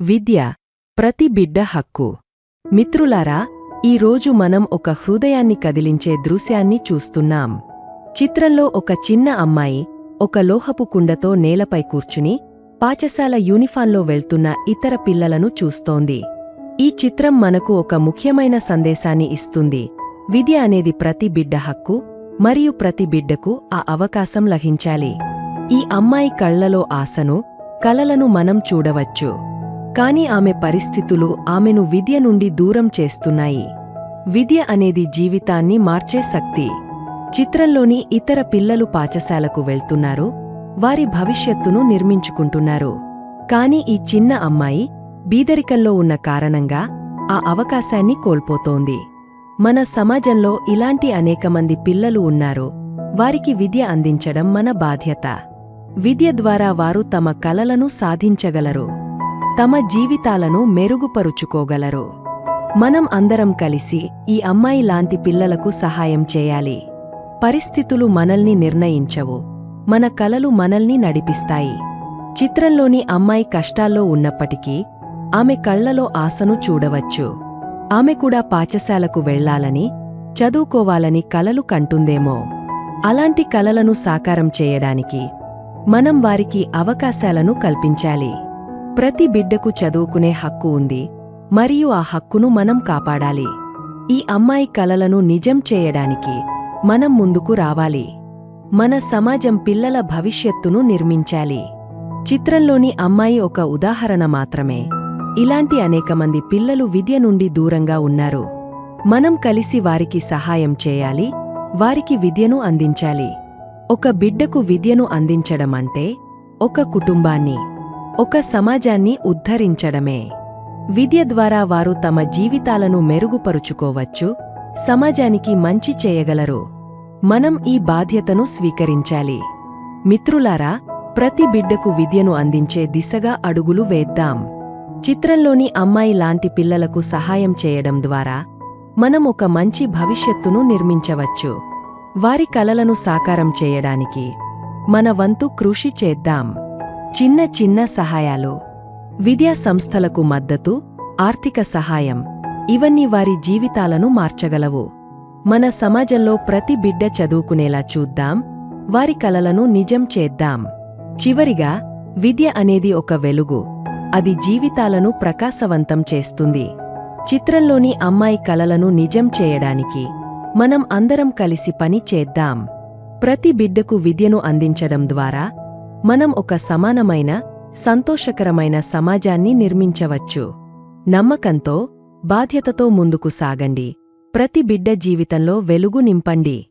విద్య ప్రతి బిడ్డ హక్కు. మిత్రులారా ఈరోజు మనం ఒక హృదయాన్ని కదిలించే దృశ్యాన్ని చూస్తున్నాం. చిత్రంలో ఒక చిన్న అమ్మాయి ఒక లోహపు కుండతో నేలపై కూర్చుని పాఠశాల యూనిఫాన్లో వెళ్తున్న ఇతర పిల్లలను చూస్తోంది. ఈ చిత్రం మనకు ఒక ముఖ్యమైన సందేశాన్ని ఇస్తుంది. విద్య అనేది ప్రతి బిడ్డ హక్కు మరియు ప్రతి బిడ్డకు ఆ అవకాశం లభించాలి. ఈ అమ్మాయి కళ్ళలో ఆశను కలలను మనం చూడవచ్చు. కాని ఆమె పరిస్థితులు ఆమెను విద్య నుండి దూరం చేస్తున్నాయి. విద్య అనేది జీవితాన్ని మార్చే శక్తి. చిత్రంలోని ఇతర పిల్లలు పాఠశాలకు వెళ్తున్నారు. వారి భవిష్యత్తును నిర్మించుకుంటున్నారు. కాని ఈ చిన్న అమ్మాయి బీదరికంలో ఉన్న కారణంగా ఆ అవకాశాన్ని కోల్పోతోంది. మన సమాజంలో ఇలాంటి అనేక మంది పిల్లలు ఉన్నారు. వారికి విద్య అందించడం మన బాధ్యత. విద్య ద్వారా వారు తమ కలలను సాధించగలరు. తమ జీవితాలను మెరుగుపరుచుకోగలరు. మనం అందరం కలిసి ఈ అమ్మాయి లాంటి పిల్లలకు సహాయం చేయాలి. పరిస్థితులు మనల్ని నిర్ణయించవు. మన కలలు మనల్ని నడిపిస్తాయి. చిత్రంలోని అమ్మాయి కష్టాల్లో ఉన్నప్పటికీ ఆమె కళ్ళలో ఆశను చూడవచ్చు. ఆమె కూడా పాఠశాలకు వెళ్ళాలని చదువుకోవాలని కలలు కంటుందేమో. అలాంటి కలలను సాకారం చేయడానికి మనం వారికి అవకాశాలను కల్పించాలి. ప్రతి బిడ్డకు చదువుకునే హక్కు ఉంది. మరియు ఆ హక్కును మనం కాపాడాలి. ఈ అమ్మాయి కలలను నిజం చేయడానికి మనం ముందుకు రావాలి. మన సమాజం పిల్లల భవిష్యత్తును నిర్మించాలి. చిత్రంలోని అమ్మాయి ఒక ఉదాహరణ మాత్రమే. ఇలాంటి అనేక మంది పిల్లలు విద్య నుండి దూరంగా ఉన్నారు. మనం కలిసి వారికి సహాయం చేయాలి. వారికి విద్యను అందించాలి. ఒక బిడ్డకు విద్యను అందించడం అంటే ఒక కుటుంబాన్ని ఒక సమాజాన్ని ఉద్ధరించడమే. విద్య ద్వారా వారు తమ జీవితాలను మెరుగుపరుచుకోవచ్చు సమాజానికి మంచి చేయగలరు. మనం ఈ బాధ్యతను స్వీకరించాలి. మిత్రులారా ప్రతి బిడ్డకు విద్యను అందించే దిశగా అడుగులు వేద్దాం. చిత్రంలోని అమ్మాయి లాంటి పిల్లలకు సహాయం చేయడం ద్వారా మనం ఒక మంచి భవిష్యత్తును నిర్మించవచ్చు. వారి కలలను సాకారం చేయడానికి మన వంతు కృషి చేద్దాం. చిన్న చిన్న సహాయాలు. విద్యా సంస్థలకు మద్దతు ఆర్థిక సహాయం. ఇవన్నీ వారి జీవితాలను మార్చగలవు. మన సమాజంలో ప్రతి బిడ్డ చదువుకునేలా చూద్దాం. వారి కలలను నిజం చేద్దాం. చివరిగా విద్య అనేది ఒక వెలుగు. అది జీవితాలను ప్రకాశవంతం చేస్తుంది. చిత్రంలోని అమ్మాయి కలలను నిజం చేయడానికి మనం అందరం కలిసి పని చేద్దాం. ప్రతి బిడ్డకు విద్యను అందించడం ద్వారా మనం ఒక సమానమైన సంతోషకరమైన సమాజాన్ని నిర్మించవచ్చు. నమ్మకంతో బాధ్యతతో ముందుకు సాగండి. ప్రతి బిడ్డ జీవితంలో వెలుగు నింపండి.